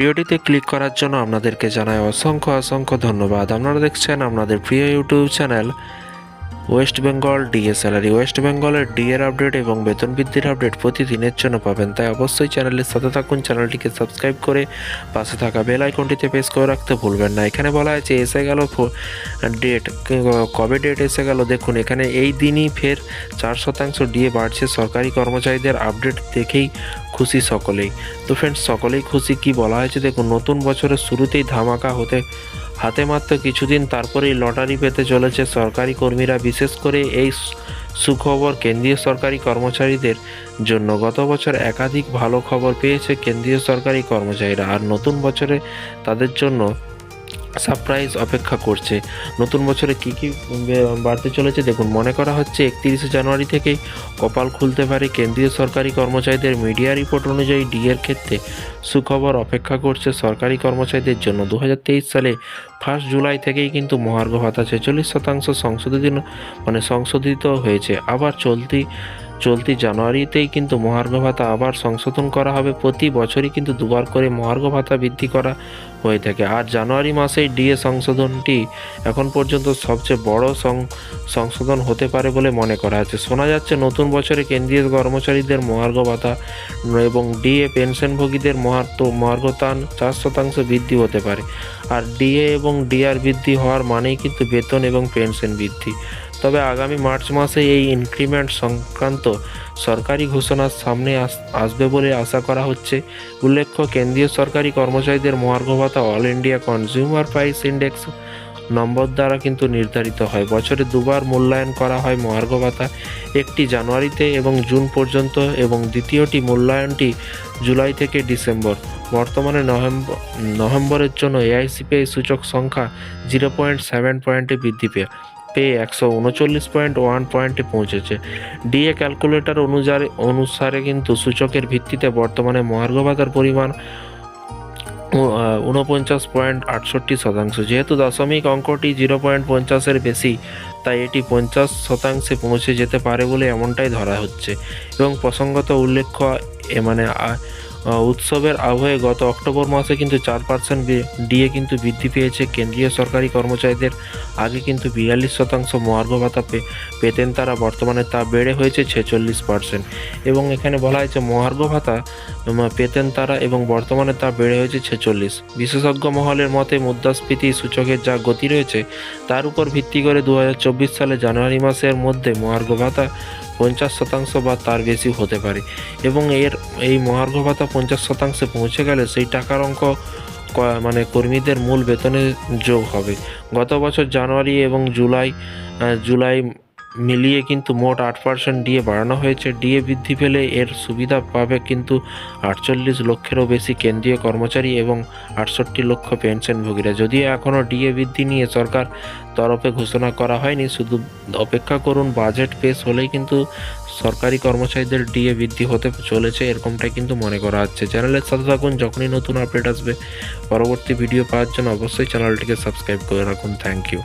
ভিডিওটিতে ক্লিক করার জন্য আপনাদেরকে জানাই অসংখ্য অসংখ্য ধন্যবাদ। আপনারা দেখছেন আপনাদের প্রিয় YouTube channel West Bengal DA salary. West বেঙ্গলের ডিএর আপডেট এবং বেতন বৃদ্ধির আপডেট প্রতিদিনের জন্য পাবেন। তাই অবশ্যই চ্যানেলের সাথে থাকুন, চ্যানেলটিকে সাবস্ক্রাইব করে পাশে থাকা বেল আইকনটিতে প্রেস করে রাখতে ভুলবেন না। এখানে বলা হয়েছে, এসে গেল ডেট কবে ডেট এসে গেল দেখুন, এখানে এই দিনই ফের চার শতাংশ ডিএ বাড়ছে। সরকারি কর্মচারীদের আপডেট দেখেই খুশি সকলেই। তো ফ্রেন্ডস সকলেই খুশি কি বলা হয়েছে? দেখুন, নতুন বছরের শুরুতেই ধামাকা হতে, হাতে মাত্র কিছুদিন তারপরেই লটারি পেতে চলেছে সরকারি কর্মীরা, বিশেষ করে এই সুখবর কেন্দ্রীয় সরকারি কর্মচারীদের জন্য। গত বছর একাধিক ভালো খবর পেয়েছে কেন্দ্রীয় সরকারি কর্মচারীরা, আর নতুন বছরে তাদের জন্য সারপ্রাইজ অপেক্ষা করছে। নতুন বছরে কী কী বাড়তে চলেছে দেখুন, মনে করা হচ্ছে একত্রিশে জানুয়ারি থেকেই কপাল খুলতে পারে কেন্দ্রীয় সরকারি কর্মচারীদের মিডিয়া রিপোর্ট অনুযায়ী ডিএর ক্ষেত্রে সুখবর অপেক্ষা করছে সরকারি কর্মচারীদের জন্য। দু হাজার তেইশ সালে ফার্স্ট জুলাই থেকেই কিন্তু মহার্ঘ ভাতা ছেচল্লিশ শতাংশ সংশোধিত মানে সংশোধিত হয়েছে। আবার চলতি চলতি জানুয়ারিতেই কিন্তু মহার্ঘ ভাতা আবার সংশোধন করা হবে। প্রতি বছরই কিন্তু দুবার করে মহার্ঘ ভাতা বৃদ্ধি করা হয়ে থাকে। আর জানুয়ারি মাসেই ডিএ সংশোধনটি এখন পর্যন্ত সবচেয়ে বড় সংশোধন হতে পারে বলে মনে করা হচ্ছে। শোনা যাচ্ছে নতুন বছরে কেন্দ্রীয় কর্মচারীদের মহার্ঘ ভাতা এবং ডিএ পেনশনভোগীদের মহার্ত মহার্ঘতান চার শতাংশ বৃদ্ধি হতে পারে। আর ডিএ এবং ডিআর বৃদ্ধি হওয়ার মানেই কিন্তু বেতন এবং পেনশন বৃদ্ধি। তবে আগামী মার্চ মাসে এই ইনক্রিমেন্ট সংক্রান্ত সরকারি ঘোষণার সামনে আস- আসবে বলে আশা করা হচ্ছে। উল্লেখ্য, কেন্দ্রীয় সরকারি কর্মচারীদের মহার্ঘ ভাতা all India consumer price index number দ্বারা কিন্তু নির্ধারিত হয়। বছরে দুবার মূল্যায়ন করা হয় মহার্ঘ ভাতা। একটি জানুয়ারিতে এবং জুন পর্যন্ত এবং দ্বিতীয়টি মূল্যায়নটি জুলাই থেকে ডিসেম্বর। বর্তমানে নভেম্বর নভেম্বরের জন্য এআইসিপিআই সূচক সংখ্যা জিরো পয়েন্ট সেভেন পয়েন্টে বৃদ্ধি পেয়ে পেয়ে একশো উনচল্লিশ পয়েন্ট ওয়ান পয়েন্টে পৌঁছেছে। ডিএ ক্যালকুলেটর অনুসারে অনুসারে কিন্তু সূচকের ভিত্তিতে বর্তমানে মহার্ঘ পরিমাণ ঊনপঞ্চাশ পয়েন্ট আটষট্টি শতাংশ। যেহেতু দশমিক অঙ্কটি জিরো পয়েন্ট পঞ্চাশের বেশি, তাই এটি পঞ্চাশ শতাংশে পৌঁছে যেতে পারে বলে এমনটাই ধরা হচ্ছে। এবং প্রসঙ্গত উল্লেখ্য মানে উৎসবের আবহে গত অক্টোবর মাসে কিন্তু চার পার্সেন্ট ডিএ কিন্তু বৃদ্ধি পেয়েছে। কেন্দ্রীয় সরকারি কর্মচারীদের আগে কিন্তু বিয়াল্লিশ শতাংশ মহার্ঘ ভাতা পেতেন তারা, বর্তমানে তা বেড়ে হয়েছে ছেচল্লিশ পার্সেন্ট এবং এখানে বলা হয়েছে মহার্ঘ ভাতা পেতেন তারা এবং বর্তমানে তা বেড়ে হয়েছে ছেচল্লিশ। বিশেষজ্ঞ মহলের মতে মুদ্রাস্ফীতি সূচকের যা গতি রয়েছে, তার উপর ভিত্তি করে দু হাজার চব্বিশ সালে জানুয়ারি মাসের মধ্যে মহার্ঘ ভাতা পঞ্চাশ শতাংশ বা তার বেশি হতে পারে। এবং এর, এই মহার্ঘ ভাতা পঞ্চাশ শতাংশে পৌঁছে গেলে সেই টাকার অঙ্ক মানে কর্মীদের মূল বেতনে যোগ হবে। গত বছর জানুয়ারি এবং জুলাই জুলাই মিলিয়ে কিন্তু মোট আট পার্সেন্ট ডিএ বাড়ানো হয়েছে। ডিএ বৃদ্ধি পেলে এর সুবিধা পাবে কিন্তু আটচল্লিশ লক্ষেরও বেশি কেন্দ্রীয় কর্মচারী এবং আটষট্টি লক্ষ পেনশনভোগীরা। যদিও এখনও ডিএ বৃদ্ধি নিয়ে সরকার তরফে ঘোষণা করা হয়নি, শুধু অপেক্ষা করুন বাজেট পেশ হলেই কিন্তু সরকারি কর্মচারীদের ডিএ বৃদ্ধি হতে চলেছে এরকমটাই কিন্তু মনে করা হচ্ছে। চ্যানেলের সাথে থাকুন, যখনই নতুন আপডেট আসবে, পরবর্তী ভিডিও পাওয়ার জন্য অবশ্যই চ্যানেলটিকে সাবস্ক্রাইব করে রাখুন। Thank you